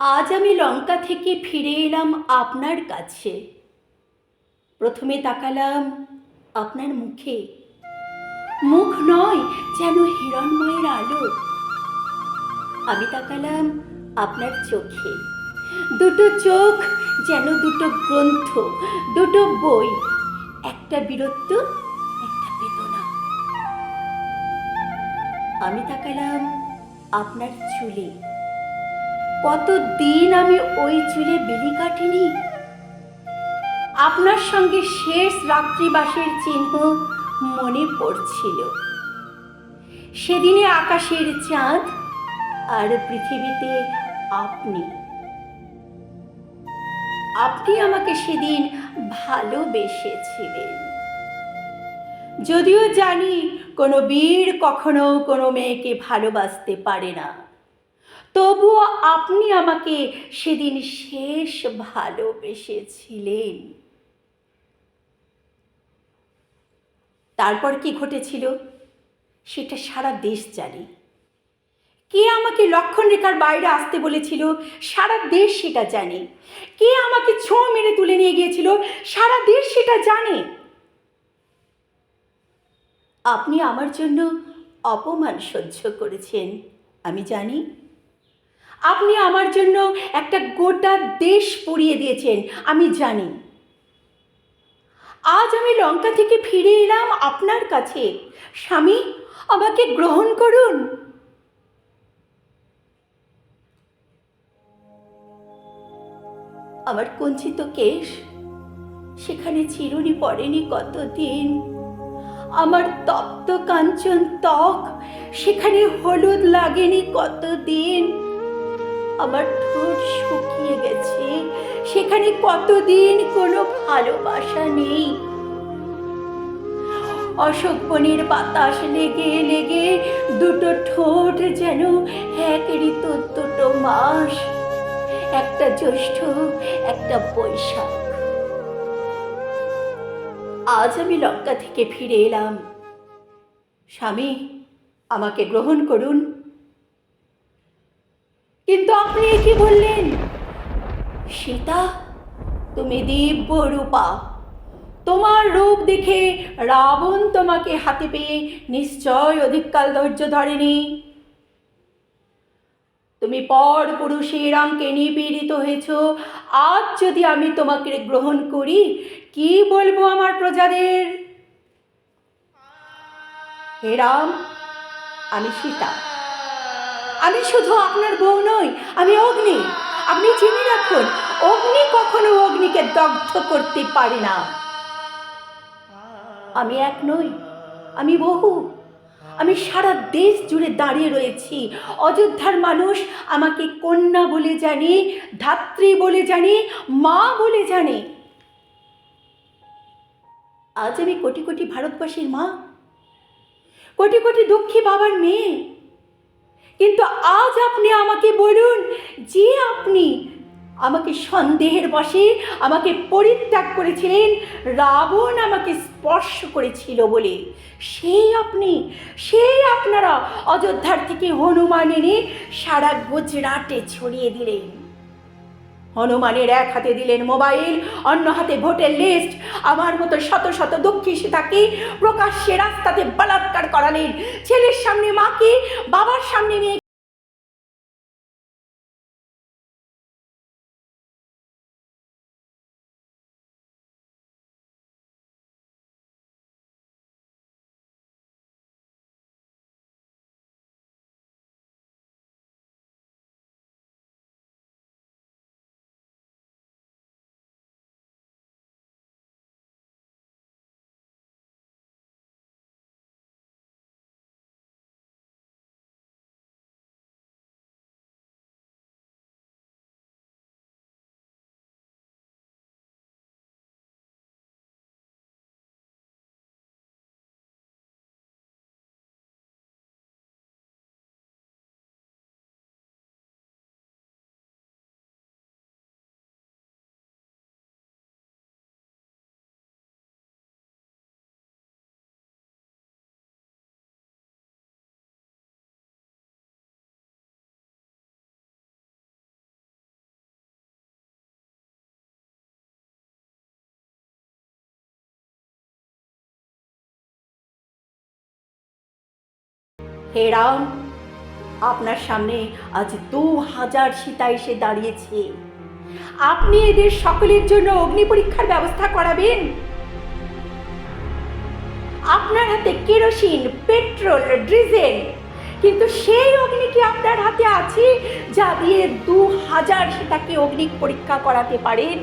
আজ আমি লঙ্কা থেকে ফিরে এলাম আপনার কাছে। প্রথমে তাকালাম আপনার মুখে। মুখ নয়, যেন হিরণময়ের আলো। আমি তাকালাম আপনার চোখে। দুটো চোখ যেন দুটো গ্রন্থ, দুটো বই, একটা বীরত্ব, একটা বেদনা। আমি তাকালাম আপনার চুলে। কত দিন আমি ওই চুলে বেলি কাটিনি? আপনার সঙ্গে শেষ রাত্রিবাসের চিহ্ন মনে পড়ছিল। সেদিনে আকাশের চাঁদ আর পৃথিবীতে আপনি। আপনি আমাকে সেদিন ভালোবেসেছিলেন। যদিও জানি কোনো বীর কখনো কোনো মেয়েকে ভালোবাসতে পারে না। তবুও আপনি আমাকে সেদিন শেষ ভালোবেসেছিলেন। তারপর কি ঘটেছিল? সেটা সারা দেশ জানে। কে আমাকে লক্ষণ রেখার বাইরে আসতে বলেছিল, সারা দেশ সেটা জানে। কে আমাকে ছোঁ মেরে তুলে নিয়ে গিয়েছিল, সারা দেশ সেটা জানে। আপনি আমার জন্য অপমান সহ্য করেছেন, আমি জানি। আপনি আমার জন্য একটা গোটা দেশ পুড়িয়ে দিয়েছেন, আমি জানি। আজ আমি লঙ্কা থেকে ফিরে এলাম আপনার কাছে। স্বামী, আমাকে গ্রহণ করুন। আমার কঞ্চিত কেশ, সেখানে চিরুনি পড়েনি কতদিন। আমার তপ্ত কাঞ্চন ত্বক, সেখানে হলুদ লাগেনি কতদিন। আমার ঠোঁট শুকিয়ে গেছে। সেখানে কতদিন কোনো ভালোবাসা নেই। অশোক বনের বাতাস লেগে লেগে দুটো ঠোঁট যেন এক ঋতু দুটো মাস। একটা জ্যৈষ্ঠ, একটা বৈশাখ। আজ আমি লঙ্কা থেকে ফিরে এলাম। স্বামী, আমাকে গ্রহণ করুন। কিন্তু আপনি কি বললেন? সীতা, তুমি দিব্য রূপা। তোমার রূপ দেখে রাবণ তোমাকে হাতে পেয়ে নিশ্চয় অধিককাল ধৈর্য ধরেনি। তুমি পর পুরুষে রামকে নিপীড়িত হয়েছ। আজ যদি আমি তোমাকে গ্রহণ করি, কি বলব আমার প্রজাদের? হে রাম, আমি সীতা। আমি শুধু আপনার বউ আমি অগ্নি। আপনি জেনে রাখুন, অগ্নি কখনো অগ্নিকে দগ্ধ করতে পারে না। আমি এক নই, আমি বহু। আমি সারা দেশ জুড়ে দাঁড়িয়ে রয়েছি। অযোধ্যার মানুষ আমাকে কন্যা বলে জানে, ধাত্রী বলে জানে, মা বলে জানে। আজ আমি কোটি কোটি ভারতবাসীর মা। কোটি কোটি দুঃখী বাবার মেয়ে। কিন্তু আজ আপনি আমাকে বলুন, যে আপনি আমাকে সন্দেহের বসে আমাকে পরিত্যাগ করেছিলেন, রাবণ আমাকে স্পর্শ করেছিল বলে। সেই আপনি, সেই আপনারা অযোধ্যার থেকে হনুমান এনে সারা গুজরাটে ছড়িয়ে দিলেন। হনুমানের এক হাতে দিলেন মোবাইল, অন্য হাতে ভোটের লিস্ট আমার মতো শত শত দুঃখী সীতাকে প্রকাশ্যে রাস্তাতে বলাৎকার করালেন। ছেলের সামনে মাকে বাবার সামনে মেয়ে হে রাম, আপনার সামনে আজ দু হাজার সীতা এসে দাঁড়িয়েছে। আপনি এদের সকলের জন্য অগ্নি পরীক্ষার ব্যবস্থা করাবেন। আপনার হাতে কেরোসিন, পেট্রোল, ডিজেল, কিন্তু সেই অগ্নি কি আপনার হাতে আছে, যা দিয়ে দু হাজার সেটাকে অগ্নি পরীক্ষা করাতে পারেন?